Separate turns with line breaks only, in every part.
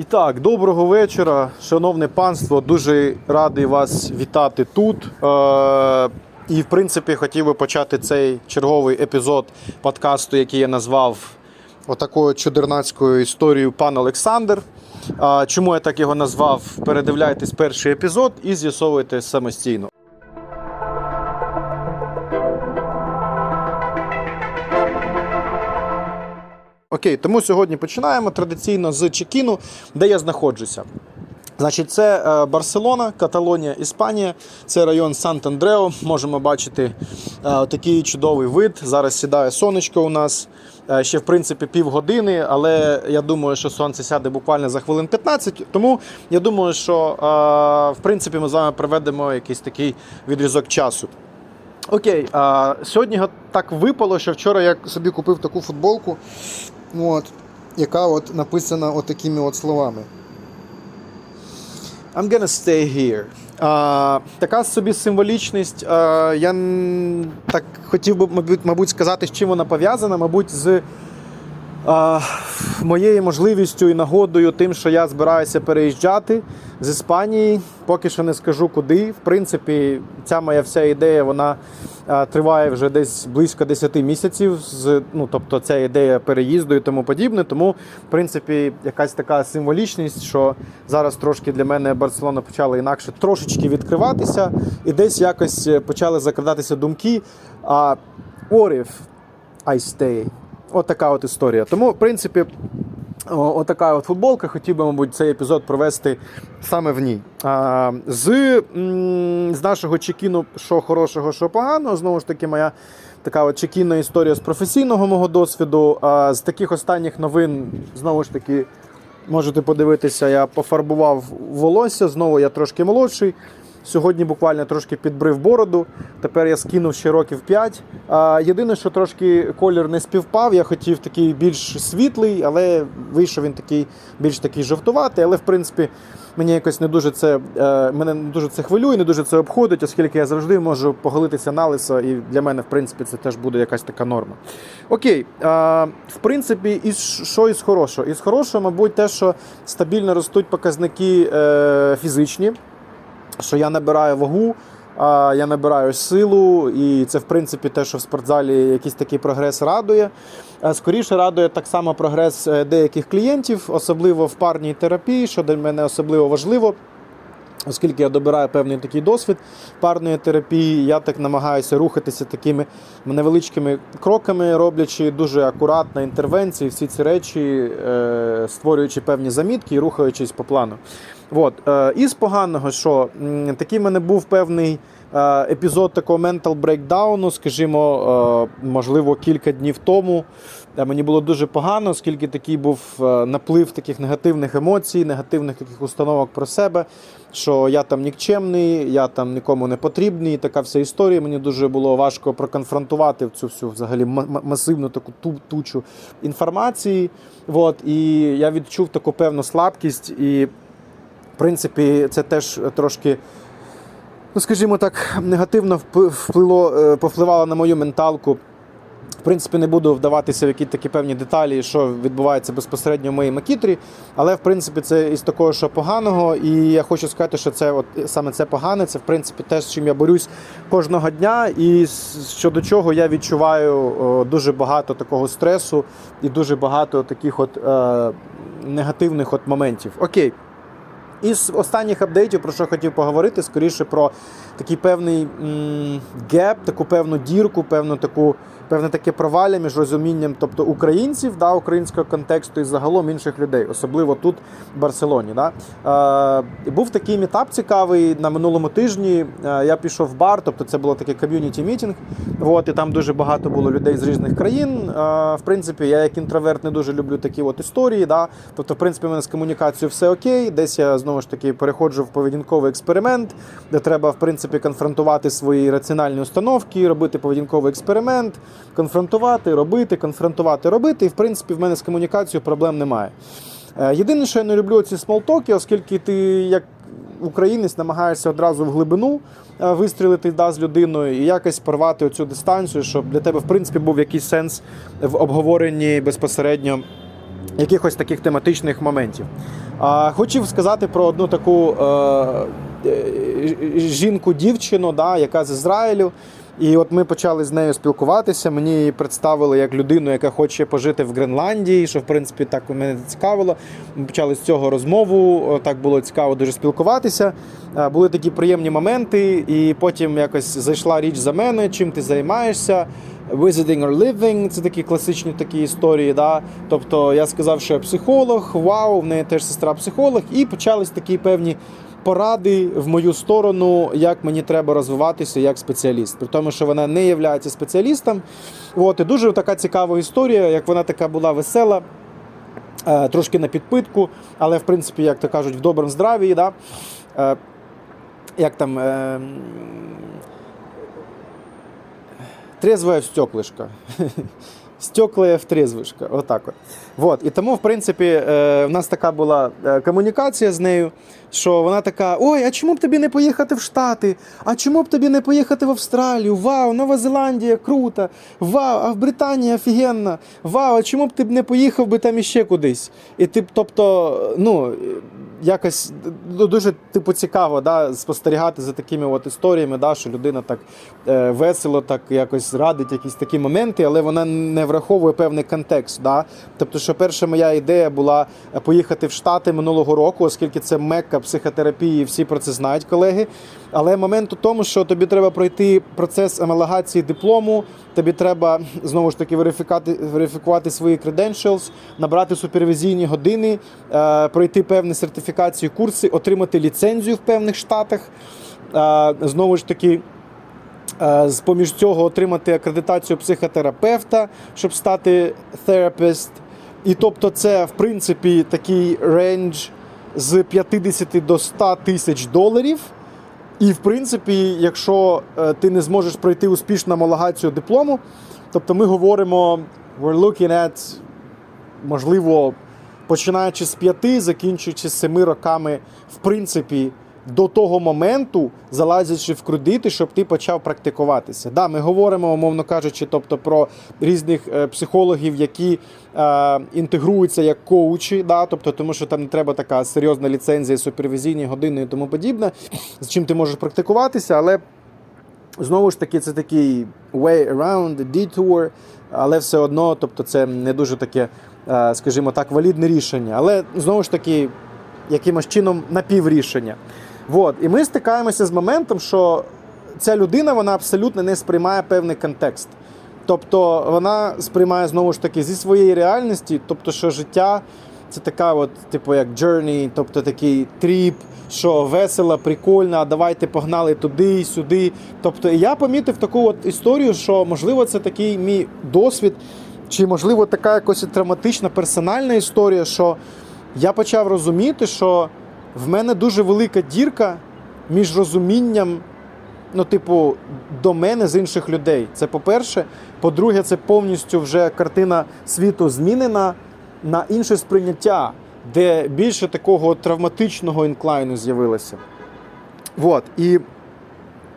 І так, доброго вечора, шановне панство. Дуже радий вас вітати тут. Е- і, в принципі, хотів би почати цей черговий епізод подкасту, який я назвав отакою чудернацькою історією пан Олександр. Е, чому я так його назвав? Передивляйтесь перший епізод і з'ясовуйте самостійно. Окей, тому сьогодні починаємо традиційно з Чекіну, де я знаходжуся. Значить, це е, Барселона, Каталонія, Іспанія. Це район Сант-Андрео. Можемо бачити е, такий чудовий вид. Зараз сідає сонечко у нас. Е, ще в принципі півгодини, але я думаю, що сонце сяде буквально за хвилин 15. Тому я думаю, що в принципі ми з вами проведемо якийсь такий відрізок часу. Окей, сьогодні так випало, що вчора я собі купив таку футболку, от, яка от написана от такими от словами. I'm gonna stay here. А, така собі символічність. А, я так хотів би, мабуть, сказати, з чим вона пов'язана, мабуть, з а, моєю можливістю і нагодою тим, що я збираюся переїжджати з Іспанії. Поки що не скажу куди. В принципі, ця моя вся ідея вона триває вже десь близько 10 місяців. З, ну, тобто ця ідея переїзду і тому подібне. Тому, в принципі, якась така символічність, що зараз трошки для мене Барселона почала інакше трошечки відкриватися, і десь якось е, почали закрадатися думки. А if I stay? От така от історія. Тому, в принципі, отака от футболка. Хотів би, мабуть, цей епізод провести саме в ній. З, з нашого чекіну, що хорошого, що поганого. Знову ж таки, моя така от чекінна історія з професійного мого досвіду. А з таких останніх новин, знову ж таки, можете подивитися, я пофарбував волосся. Знову я трошки молодший. Сьогодні буквально трошки підбрив бороду. Тепер я скинув ще років 5. А, єдине, що трошки колір не співпав. Я хотів такий більш світлий, але вийшов він такий більш такий жовтуватий. Але в принципі мені якось не дуже це е, мене не дуже це хвилює, не дуже це обходить, оскільки я завжди можу поголитися на лисо, і для мене, в принципі, це теж буде якась така норма. Окей, в принципі, і що із хорошого? Із хорошого, мабуть, те, що стабільно ростуть показники е, фізичні що я набираю вагу, а, я набираю силу, і це, в принципі, те, що в спортзалі якийсь такий прогрес радує. Е, Скоріше радує так само прогрес е, деяких клієнтів, особливо в парній терапії, що для мене особливо важливо. Оскільки я добираю певний такий досвід парної терапії, я так намагаюся рухатися такими невеличкими кроками, роблячи дуже акуратно інтервенції, всі ці речі, е, створюючи певні замітки і рухаючись по плану. От. Е, і з поганого, що такий в мене був певний е, епізод такого ментал брейкдауну, скажімо, можливо, кілька днів тому. Е, Мені було дуже погано, оскільки такий був е, наплив таких негативних емоцій, негативних таких установок про себе, що я там нікчемний, я там нікому не потрібний. Така вся історія. Мені дуже було важко проконфронтувати в цю всю взагалі масивну таку ту- тучу інформації. От, і я відчув таку певну слабкість, і в принципі це теж трошки. Ну, скажімо так, негативно впли- вплило, е, повпливало на мою менталку. В принципі, не буду вдаватися в якісь такі певні деталі, що відбувається безпосередньо в моїй макітрі. Але в принципі це із такого, що поганого. І я хочу сказати, що це от саме це погане. Це в принципі те, з чим я борюсь кожного дня, і щодо чого я відчуваю дуже багато такого стресу і дуже багато таких от е, негативних от моментів. Окей. Із останніх апдейтів, про що хотів поговорити, скоріше про такий певний м, геп, таку певну дірку, певну таку, певне таке провалля між розумінням тобто українців, да, українського контексту і загалом інших людей, особливо тут, в Барселоні. Да. Е, був такий мітап цікавий на минулому тижні. Е, я пішов в бар, тобто це було таке ком'юніті мітінг. От, і там дуже багато було людей з різних країн. Е, в принципі, я як інтроверт не дуже люблю такі от історії. Да. Тобто, в принципі, в мене з комунікацією все окей. Десь я знову ж таки переходжу в поведінковий експеримент, де треба, в принципі, конфронтувати свої раціональні установки, робити поведінковий експеримент, конфронтувати, робити, конфронтувати, робити. І в принципі, в мене з комунікацією проблем немає. Е, Єдине, що я не люблю ці смолтоки, оскільки ти як українець намагаєшся одразу в глибину е, вистрілити да, з людиною і якось порвати оцю дистанцію, щоб для тебе, в принципі, був якийсь сенс в обговоренні безпосередньо якихось таких тематичних моментів. А, Хотів сказати про одну таку е, е, жінку-дівчину, да, яка з Ізраїлю. І от ми почали з нею спілкуватися. Мені її представили як людину, яка хоче пожити в Гренландії, що в принципі так мене цікавило. Ми почали з цього розмову. Так було цікаво дуже спілкуватися. Е, Були такі приємні моменти, і потім якось зайшла річ за мене, чим ти займаєшся. Visiting or living це такі класичні такі історії. Да? Тобто я сказав, що я психолог, вау, в неї теж сестра психолог, і почались такі певні поради в мою сторону, як мені треба розвиватися як спеціаліст. При тому, що вона не є спеціалістом. От, і дуже така цікава історія, як вона така була весела. е, Трошки на підпитку, але в принципі, як то кажуть, в доброму здравії, да? Е, як там е, трезвая в Стеклая в трезвишка. Отак от. Вот. І тому, в принципі, е, в нас така була е, комунікація з нею, що вона така: ой, а чому б тобі не поїхати в Штати? А чому б тобі не поїхати в Австралію? Вау, Нова Зеландія круто! Вау, а в Британії офігенно! Вау, а чому б ти не поїхав би там іще кудись? І ти, тобто, ну. Якось ну, дуже типу цікаво да, спостерігати за такими от історіями, да, що людина так е, весело, так якось радить якісь такі моменти, але вона не враховує певний контекст. Да? Тобто, що перша моя ідея була поїхати в Штати минулого року, оскільки це мекка психотерапії, всі про це знають, колеги. Але момент у тому, що тобі треба пройти процес амалогації диплому, тобі треба знову ж таки верифікувати, верифікувати свої credentials, набрати супервізійні години, е, пройти певні сертифікації, курси, отримати ліцензію в певних штатах. Знову ж таки. З поміж цього отримати акредитацію психотерапевта, щоб стати therapist. І тобто, це в принципі такий рейндж з 50 до 100 тисяч доларів. І в принципі, якщо е, ти не зможеш пройти успішно амалогацію диплому, тобто ми говоримо, we're looking at, можливо, починаючи з п'яти, закінчуючи з семи роками, в принципі, до того моменту, залазячи в кредити, щоб ти почав практикуватися. Да, ми говоримо, умовно кажучи, тобто про різних е, психологів, які е, інтегруються як коучі, да, тобто, тому що там не треба така серйозна ліцензія, супервізійні години і тому подібне, з чим ти можеш практикуватися, але Знову ж таки, це такий way around, detour, але все одно, тобто це не дуже таке, скажімо так, валідне рішення. Але знову ж таки, якимось чином напіврішення. Вот. І ми стикаємося з моментом, що ця людина вона абсолютно не сприймає певний контекст. Тобто вона сприймає знову ж таки зі своєї реальності, тобто, що життя це така, от, типу, як journey, тобто такий тріп, що весело, прикольно, а давайте погнали туди, сюди. Тобто, я помітив таку от історію, що можливо це такий мій досвід, чи можливо така якось травматична персональна історія, що я почав розуміти, що в мене дуже велика дірка між розумінням ну, типу, до мене з інших людей. Це по-перше. По-друге, це повністю вже картина світу змінена на інше сприйняття, де більше такого травматичного інклайну з'явилося. Вот. І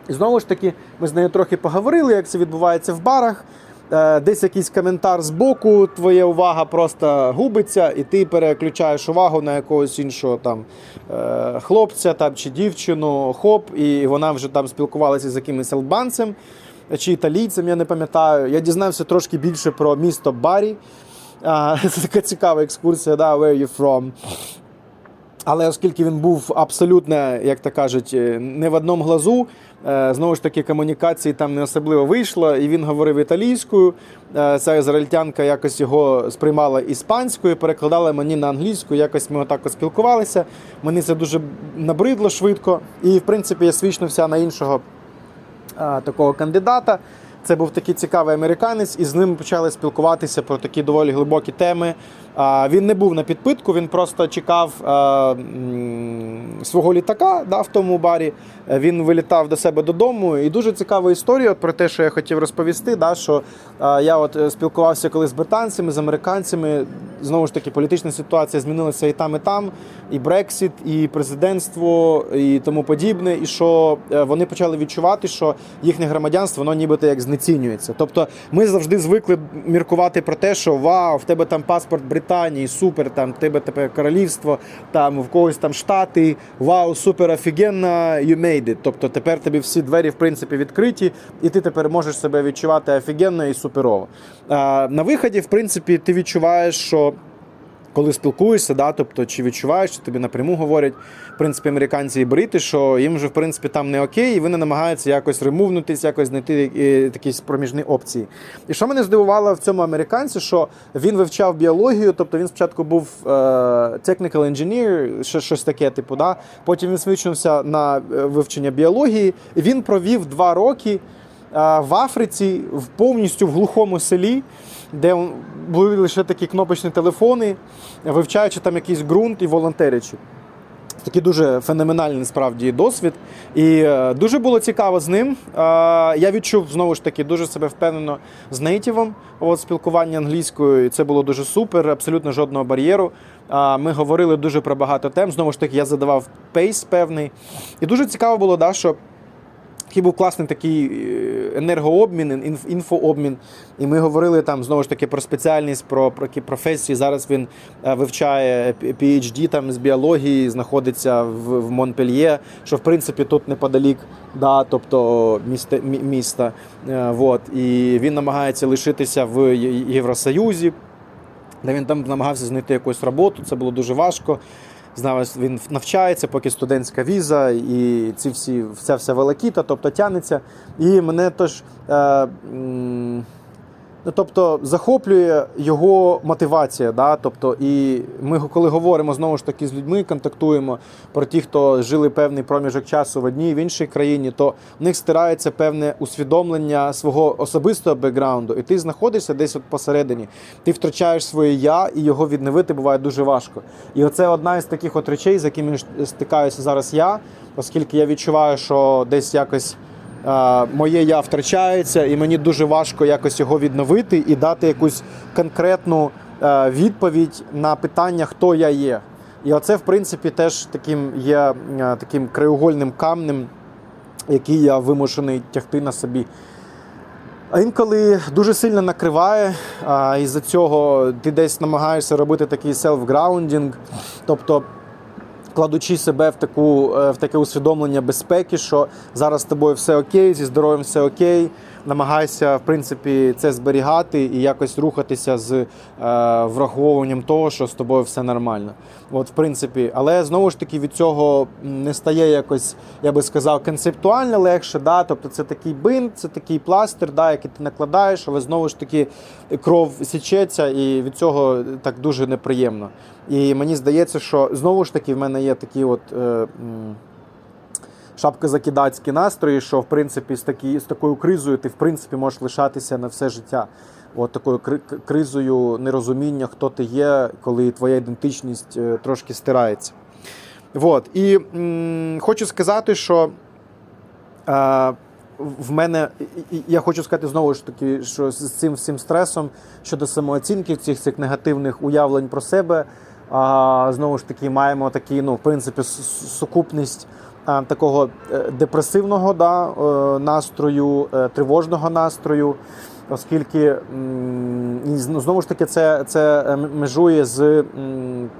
знову ж таки, ми з нею трохи поговорили, як це відбувається в барах. Е, Десь якийсь коментар з боку, твоя увага просто губиться, і ти переключаєш увагу на якогось іншого там е, хлопця там, чи дівчину, хоп, і вона вже там спілкувалася з якимось албанцем чи італійцем, я не пам'ятаю. Я дізнався трошки більше про місто Барі. Це така цікава екскурсія, да, where you from. Але оскільки він був абсолютно, як то кажуть, е, не в одному глазу, е, знову ж таки, комунікації там не особливо вийшло, і він говорив італійською. Е, Ця ізраїльтянка якось його сприймала іспанською, перекладала мені на англійську. Якось ми отак от спілкувалися. Мені це дуже набридло швидко. І, в принципі, я свічнувся на іншого такого кандидата. Це був такий цікавий американець, і з ним почали спілкуватися про такі доволі глибокі теми. А, Він не був на підпитку, він просто чекав а, свого літака да, в тому барі. Е, Він вилітав до себе додому. І дуже цікава історія от про те, що я хотів розповісти. Да, що а, я от е, спілкувався коли з британцями, з американцями. Знову ж таки, політична ситуація змінилася і там, і там, і Брексіт, і президентство, і тому подібне. І що е, вони почали відчувати, що їхнє громадянство воно нібито як знецінюється. Тобто ми завжди звикли міркувати про те, що вау, в тебе там паспорт Великобританії, супер, там тебе тепер королівство, там в когось там штати, вау, супер офігенно, you made it. Тобто тепер тобі всі двері в принципі відкриті, і ти тепер можеш себе відчувати офігенно і суперово. А, на виході, в принципі, ти відчуваєш, що коли спілкуєшся, да, тобто чи відчуваєш, чи тобі напряму говорять, в принципі, американці і брити, що їм вже в принципі там не окей, і вони намагаються якось ремувнутись, якось знайти е, якісь проміжні опції. І що мене здивувало в цьому американці, що він вивчав біологію, тобто він спочатку був е, technical engineer, ще щось таке, типу, да. потім він свичнувся на е, вивчення біології, і він провів два роки в Африці, в повністю в глухому селі, де були лише такі кнопочні телефони, вивчаючи там якийсь ґрунт і волонтерячи. Такий дуже феноменальний справді досвід. І е, дуже було цікаво з ним. Е, я відчув знову ж таки дуже себе впевнено з нейтівом от, спілкування англійською. І це було дуже супер, абсолютно жодного бар'єру. Е, ми говорили дуже про багато тем. Знову ж таки, я задавав пейс певний. І дуже цікаво було, да, що такий був класний такий е, енергообмін, інфообмін. І ми говорили там знову ж таки про спеціальність, про, про які професії. Зараз він е, вивчає PhD там з біології, знаходиться в, в Монпельє, що в принципі тут неподалік, да, тобто місте, мі- міста. Е, Вот. І він намагається лишитися в Євросоюзі, де він там намагався знайти якусь роботу. Це було дуже важко. Знав, він навчається, поки студентська віза, і ці всі вся вся великіта, тобто тянеться. І мене теж. Е, тобто захоплює його мотивація. Да? Тобто, і ми, коли говоримо знову ж таки з людьми, контактуємо про ті, хто жили певний проміжок часу в одній в іншій країні, то в них стирається певне усвідомлення свого особистого бекграунду, і ти знаходишся десь от посередині. Ти втрачаєш своє я, і його відновити буває дуже важко. І оце одна із таких от речей, з якими стикаюся зараз я, оскільки я відчуваю, що десь якось. Е, моє я втрачається, і мені дуже важко якось його відновити і дати якусь конкретну е, відповідь на питання, хто я є. І оце, в принципі, теж таким є е, таким краєугольним камнем, який я вимушений тягти на собі. А інколи дуже сильно накриває, а, із-за цього ти десь намагаєшся робити такий селф-граундінг, тобто кладучи себе в таку е, в таке усвідомлення безпеки, що зараз з тобою все окей, зі здоров'ям все окей. Намагайся, в принципі, це зберігати і якось рухатися з е, враховуванням того, що з тобою все нормально. От, в принципі, але знову ж таки від цього не стає якось, я би сказав, концептуально легше. Да? Тобто це такий бинт, це такий пластир, да, який ти накладаєш, але знову ж таки кров січеться, і від цього так дуже неприємно. І мені здається, що знову ж таки в мене є такі от. Е, шапкозакидацькі настрої, що в принципі з, такі, з такою кризою ти в принципі можеш лишатися на все життя. От такою кризою нерозуміння, хто ти є, коли твоя ідентичність е, трошки стирається. От. І м, хочу сказати, що е, в мене я хочу сказати знову ж таки, що з цим всім стресом щодо самооцінки, цих цих негативних уявлень про себе. А, знову ж таки, маємо такий, ну, в принципі, сукупність такого е, депресивного да, е, настрою, е, тривожного настрою, оскільки знову ж таки це, це е, межує з,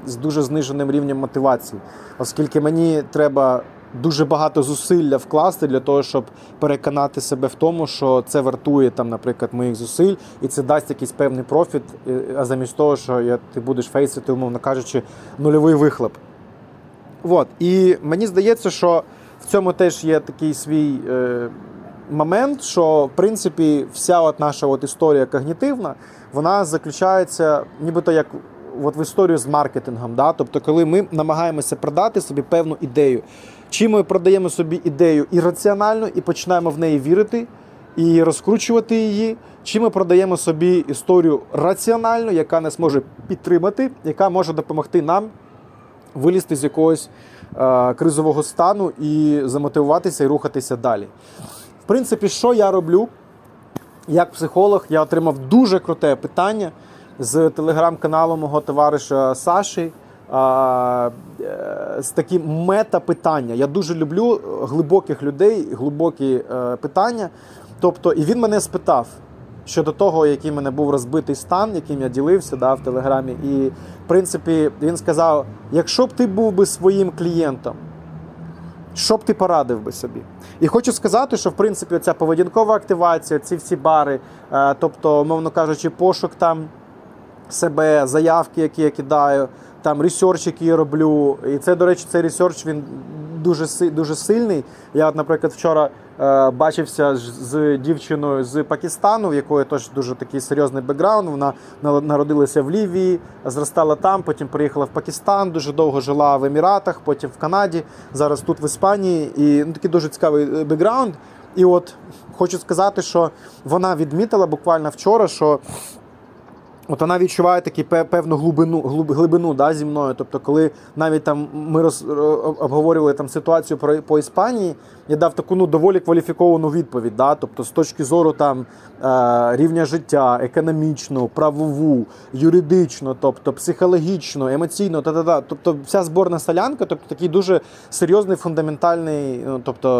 з дуже зниженим рівнем мотивації, оскільки мені треба дуже багато зусилля вкласти для того, щоб переконати себе в тому, що це вартує там, наприклад, моїх зусиль, і це дасть якийсь певний профіт, е, а замість того, що я, ти будеш фейсити, умовно кажучи, нульовий вихлоп. От. І мені здається, що в цьому теж є такий свій е, момент, що в принципі вся от наша от історія когнітивна, вона заключається нібито як от в історію з маркетингом. Да? Тобто, коли ми намагаємося продати собі певну ідею, чи ми продаємо собі ідею ірраціонально і починаємо в неї вірити і розкручувати її, чи ми продаємо собі історію раціонально, яка нас може підтримати, яка може допомогти нам вилізти з якогось е, кризового стану і замотивуватися і рухатися далі. В принципі, що я роблю? Як психолог, я отримав дуже круте питання з телеграм-каналу мого товариша Саші. е, З таким мета-питання. Я дуже люблю глибоких людей, глибокі е, питання. Тобто, і він мене спитав: щодо того, який в мене був розбитий стан, яким я ділився да, в Телеграмі. І, в принципі, він сказав: якщо б ти був би своїм клієнтом, що б ти порадив би собі? І хочу сказати, що в принципі ця поведінкова активація, ці всі бари, е, тобто, умовно кажучи, пошук там себе, заявки, які я кидаю, там ресерч, який я роблю. І це, до речі, цей ресерч він дуже дуже сильний. Я, от, наприклад, вчора бачився з дівчиною з Пакистану, в якої теж дуже такий серйозний бекграунд. Вона народилася в Лівії, зростала там, потім приїхала в Пакистан, дуже довго жила в Еміратах, потім в Канаді, зараз тут в Іспанії. І ну, такий дуже цікавий е, бекграунд. І от хочу сказати, що вона відмітила буквально вчора, що От вона відчуває таку певну глибину, глибину да, зі мною. Тобто, коли навіть там ми роз, обговорювали там ситуацію про по Іспанії, я дав таку ну доволі кваліфіковану відповідь. Да? Тобто, з точки зору там е, рівня життя, економічну, правову, юридично, тобто психологічно, емоційно, та та тобто вся зборна солянка, тобто такий дуже серйозний фундаментальний, ну тобто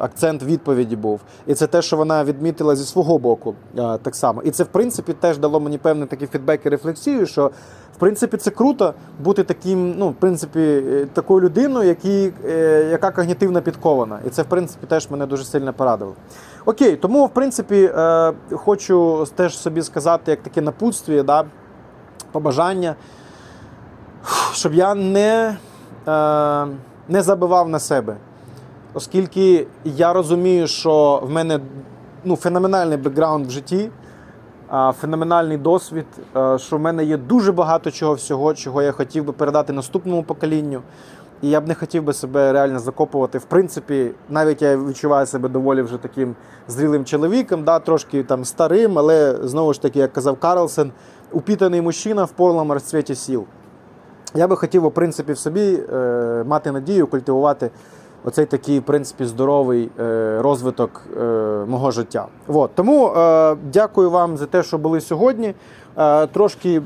акцент відповіді був. І це те, що вона відмітила зі свого боку, е, так само. І це в принципі теж дало мені певний такий фідбек і рефлексію, що принципі це круто бути таким, ну в принципі, е, такою людиною, які, е, яка когнітивно підкована. І це в принципі теж мене дуже сильно порадило. Окей, тому в принципі е, хочу теж собі сказати, як таке напутствие, да, побажання, щоб я не, не забивав на себе. Оскільки я розумію, що в мене ну, феноменальний бекграунд в житті, феноменальний досвід, е, що в мене є дуже багато чого всього, чого я хотів би передати наступному поколінню. І я б не хотів би себе реально закопувати. В принципі, навіть я відчуваю себе доволі вже таким зрілим чоловіком, да, трошки там старим, але знову ж таки, як казав Карлсен, упітаний мужчина в порлому розцвіті сіл. Я би хотів, в принципі, в собі е, мати надію, культивувати оцей такий, в принципі, здоровий е, розвиток е, мого життя. От. Тому е, дякую вам за те, що були сьогодні. Трошки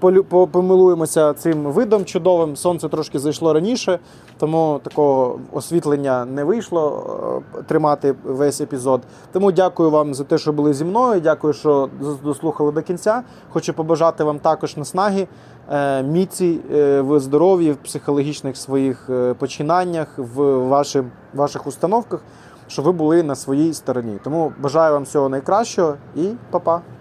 помилуємося цим видом чудовим. Сонце трошки зайшло раніше, тому такого освітлення не вийшло е, тримати весь епізод. Тому дякую вам за те, що були зі мною. Дякую, що дослухали до кінця. Хочу побажати вам також наснаги, е, міці е, в здоров'ї, в психологічних своїх починаннях, в вашим, ваших установках, щоб ви були на своїй стороні. Тому бажаю вам всього найкращого і па-па!